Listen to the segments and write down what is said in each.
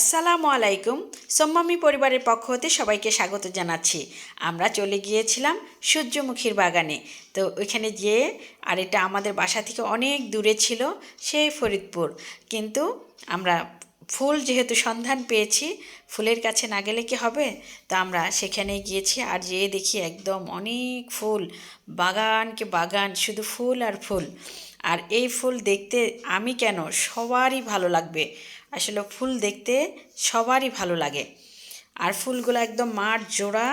আসসালামু আলাইকুম। সোম্মামি পরিবারের পক্ষ হতে সবাইকে স্বাগত জানাচ্ছি। আমরা চলে গিয়েছিলাম সূর্যমুখীর বাগানে। তো ওইখানে গিয়ে আর এটা আমাদের বাসা থেকে অনেক দূরে ছিল, সেই ফরিদপুর। কিন্তু আমরা ফুল যেহেতু সন্ধান পেয়েছি, ফুলের কাছে না গেলে কি হবে? তো আমরা সেখানে গিয়েছি আর যেয়ে দেখি একদম অনেক ফুল। বাগানকে বাগান, শুধু ফুল আর ফুল। আর এই ফুল দেখতে আমি কেন সবারই ভালো লাগবে। আসলে ফুল দেখতে সবারই ভালো লাগে। আর ফুলগুলো একদম মাঠ জোড়া,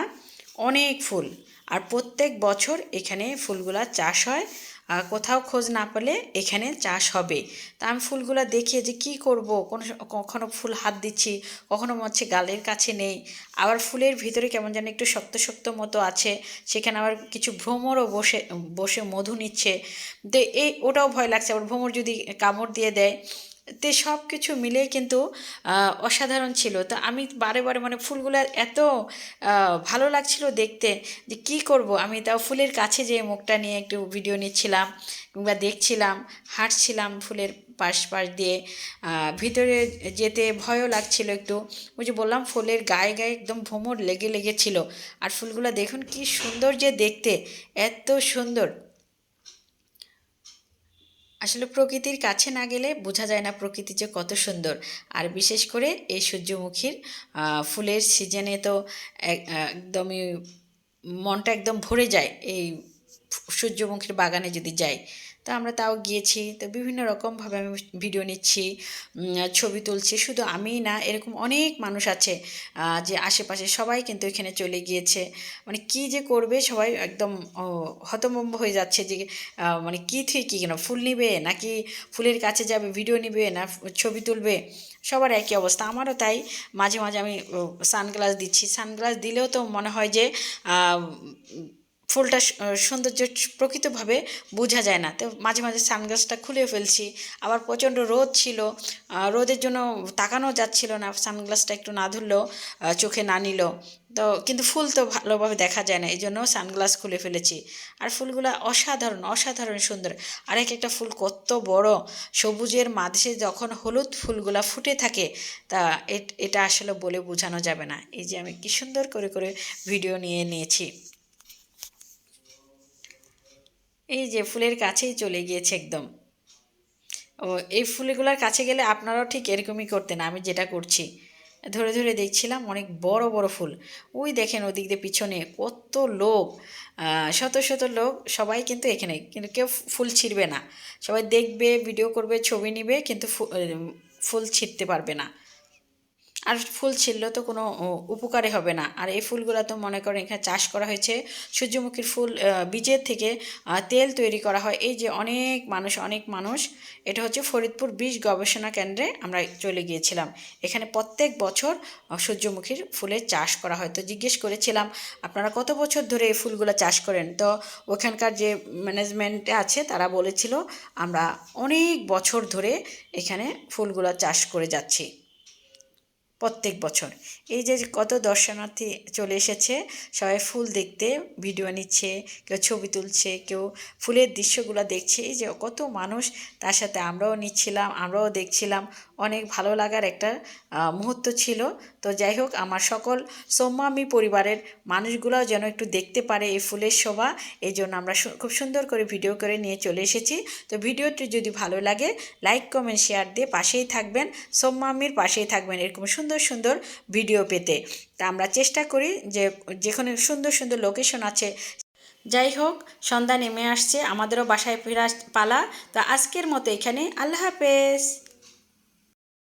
অনেক ফুল। আর প্রত্যেক বছর এখানে ফুলগুলা চাষ হয়। আর কোথাও খোঁজ না পেলে এখানে চাষ হবে। তা আমি ফুলগুলো দেখে যে কি করব? কোনো কখনো ফুল হাত দিচ্ছি, কখনো হচ্ছে গালের কাছে নেই। আবার ফুলের ভিতরে কেমন যেন একটু শক্ত শক্ত মতো আছে। সেখানে আবার কিছু ভ্রমরও বসে বসে মধু নিচ্ছে। তো এই, ওটাও ভয় লাগছে। আবার ভ্রমর যদি কামড় দিয়ে দেয় তে সব কিছু মিলেই কিন্তু অসাধারণ ছিল। তো আমি বারে বারে মানে ফুলগুলো এত ভালো লাগছিল দেখতে যে কি করব? আমি তাও ফুলের কাছে যেয়ে মুখটা নিয়ে একটু ভিডিও নিচ্ছিলাম কিংবা দেখছিলাম, হাঁটছিলাম ফুলের পাশ পাশ দিয়ে। ভিতরে যেতে ভয়ও লাগছিল একটু। ওই যে বললাম, ফুলের গায়ে গায়ে একদম ভ্রমর লেগে লেগেছিল আর ফুলগুলো দেখুন কি সুন্দর যে দেখতে, এত সুন্দর। আসলে প্রকৃতির কাছে না গেলে বোঝা যায় না প্রকৃতি যে কত সুন্দর। আর বিশেষ করে এই সূর্যমুখীর ফুলের সিজনে তো এক- একদমই মনটা একদম ভরে যায়। এই সূর্যমুখীর বাগানে যদি যাই তো আমরা তাও গিয়েছি। তো বিভিন্ন রকমভাবে আমি ভিডিও নিচ্ছি ছবি তুলছি। শুধু আমিই না এরকম অনেক মানুষ আছে যে আশেপাশে সবাই কিন্তু এখানে চলে গিয়েছে। মানে কি যে করবে সবাই একদম ও, হতভম্ব হয়ে যাচ্ছে যে মানে কী থেকে কী কেন ফুল নিবে নাকি ফুলের কাছে যাবে ভিডিও নিবে না ছবি তুলবে? সবার একই অবস্থা। আমারও তাই মাঝে মাঝে আমি সানগ্লাস দিচ্ছি। সানগ্লাস দিলেও তো মনে হয় যে ফুলটা সৌন্দর্য প্রকৃতভাবে বোঝা যায় না। তো মাঝে মাঝে সানগ্লাসটা খুলে ফেলছি। আবার প্রচণ্ড রোদ ছিল। রোদের জন্য তাকানো যাচ্ছিল না। সানগ্লাসটা একটু না ধরলেও চোখে না নিল। তো কিন্তু ফুল তো ভালোভাবে দেখা যায় না। এই জন্য সানগ্লাস খুলে ফেলেছি। আর ফুলগুলো অসাধারণ অসাধারণ সুন্দর। আর এক একটা ফুল কত বড়! সবুজের মাঝে যখন হলুদ ফুলগুলা ফুটে থাকে, তা এট- এটা আসলে বলে বোঝানো যাবে না। এই যে আমি কি সুন্দর করে করে ভিডিও নিয়ে নিয়েছি। এই যে ফুলের কাছেই চলে গিয়েছে একদম। ও, এই ফুলগুলোর কাছে গেলে আপনারাও ঠিক এরকমই করতেন, আমি যেটা করছি। ধরে ধরে দেখছিলাম অনেক বড় বড় ফুল। ওই দেখেন ওদিক দিয়ে পিছনে কত লোক শত শত লোক, সবাই কিন্তু এখানে, কিন্তু কেউ ফুল ছিঁড়বে না। সবাই দেখবে, ভিডিও করবে, ছবি নিবে, কিন্তু ফুল ছিঁড়তে পারবে না। আর ফুল ছিল তো কোনো উপকারে হবে না। আর এই ফুলগুলো তো মনে করেন এখানে চাষ করা হয়েছে। সূর্যমুখীর ফুল বীজের থেকে তেল তৈরি করা হয়। এই যে অনেক মানুষ অনেক মানুষ, এটা হচ্ছে ফরিদপুর বীজ গবেষণা কেন্দ্রে আমরা চলে গিয়েছিলাম। এখানে প্রত্যেক বছর সূর্যমুখীর ফুলের চাষ করা হয়। তো জিজ্ঞেস করেছিলাম, আপনারা কত বছর ধরে এই ফুলগুলো চাষ করেন? তো ওখানকার যে ম্যানেজমেন্টে আছে, তারা বলেছিল, আমরা অনেক বছর ধরে এখানে ফুলগুলো চাষ করে যাচ্ছি। প্রত্যেক বছর। এই যে কত দর্শনার্থী চলে এসেছে, সবাই ফুল দেখতে, ভিডিও নিচ্ছে, কেউ ছবি তুলছে, কেউ ফুলের দৃশ্যগুলো দেখছে, এই যে কত মানুষ তার সাথে আমরাও নিচ্ছিলাম, আমরাও দেখছিলাম। অনেক ভালো লাগার একটা মুহূর্ত ছিল। তো যাই হোক, আমার সকল সৌম্যামী পরিবারের মানুষগুলোও যেন একটু দেখতে পারে এই ফুলের শোভা, এই জন্য আমরা খুব সুন্দর করে ভিডিও করে নিয়ে চলে এসেছি। তো ভিডিওটি যদি ভালো লাগে, লাইক, কমেন্ট, শেয়ার দিয়ে পাশেই থাকবেন, সোম্মামির পাশেই থাকবেন, এরকম সুন্দর সুন্দর ভিডিও পেতে। তা আমরা চেষ্টা করি যে যেখানে সুন্দর সুন্দর লোকেশন আছে। যাই হোক, সন্ধ্যা নেমে আসছে, আমাদেরও বাসায় ফেরা পালা। তা আজকের মতো এখানে। আল্লাহ হাফেজ।